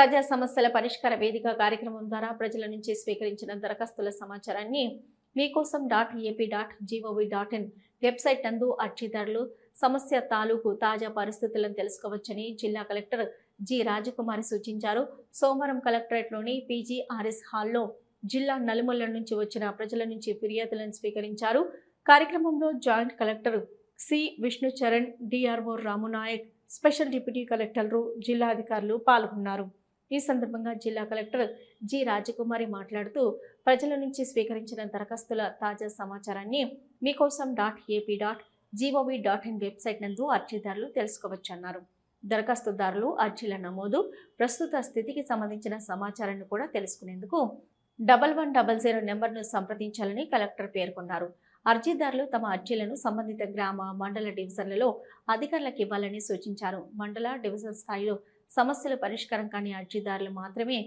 ప్రజా సమస్యల పరిష్కార వేదిక కార్యక్రమం ద్వారా ప్రజల నుంచి స్వీకరించిన దరఖాస్తుల సమాచారాన్ని Meekosam dot AP dot gov dot in website నందు అర్జీదారులు సమస్య తాలూకు తాజా పరిస్థితులను తెలుసుకోవచ్చని జిల్లా కలెక్టర్ జి రాజకుమారి సూచించారు. సోమవారం కలెక్టరేట్లోని పీజీఆర్ఎస్ హాల్లో జిల్లా నలుమూలల నుంచి వచ్చిన ప్రజల నుంచి ఫిర్యాదులను స్వీకరించారు. కార్యక్రమంలో joint collector C Vishnucharan DRO Ramunayak special deputy కలెక్టర్లు జిల్లా అధికారులు పాల్గొన్నారు. ఈ సందర్భంగా జిల్లా కలెక్టర్ జి రాజకుమారి మాట్లాడుతూ ప్రజల నుంచి స్వీకరించిన దరఖాస్తుల తాజా సమాచారాన్ని Meekosam dot AP dot gov dot in website నందు అర్జీదారులు తెలుసుకోవచ్చన్నారు. దరఖాస్తుదారులు అర్జీల నమోదు ప్రస్తుత స్థితికి సంబంధించిన సమాచారాన్ని కూడా తెలుసుకునేందుకు డబల్ వన్ డబల్ జీరో నెంబర్ను సంప్రదించాలని కలెక్టర్ పేర్కొన్నారు. అర్జీదారులు తమ అర్జీలను సంబంధిత గ్రామ మండల డివిజన్లలో అధికారులకు ఇవ్వాలని సూచించారు. మండల డివిజన్ స్థాయిలో సమస్యల పరిష్కారం కాని అర్జీదారులు మాత్రమే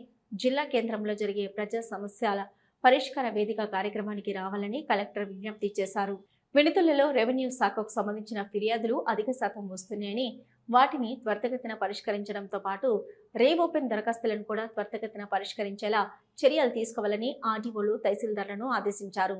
జిల్లా కేంద్రంలో జరిగే ప్రజా సమస్యల పరిష్కార వేదిక కార్యక్రమానికి రావాలని కలెక్టర్ విజ్ఞప్తి చేశారు. వినతులలో రెవెన్యూ శాఖకు సంబంధించిన ఫిర్యాదులు అధిక శాతం వస్తున్నాయని వాటిని త్వరితగతిన పరిష్కరించడంతో పాటు రేవోపెన్ దరఖాస్తులను కూడా త్వరితగతిన పరిష్కరించేలా చర్యలు తీసుకోవాలని ఆర్డీఓలు తహసీల్దార్లను ఆదేశించారు.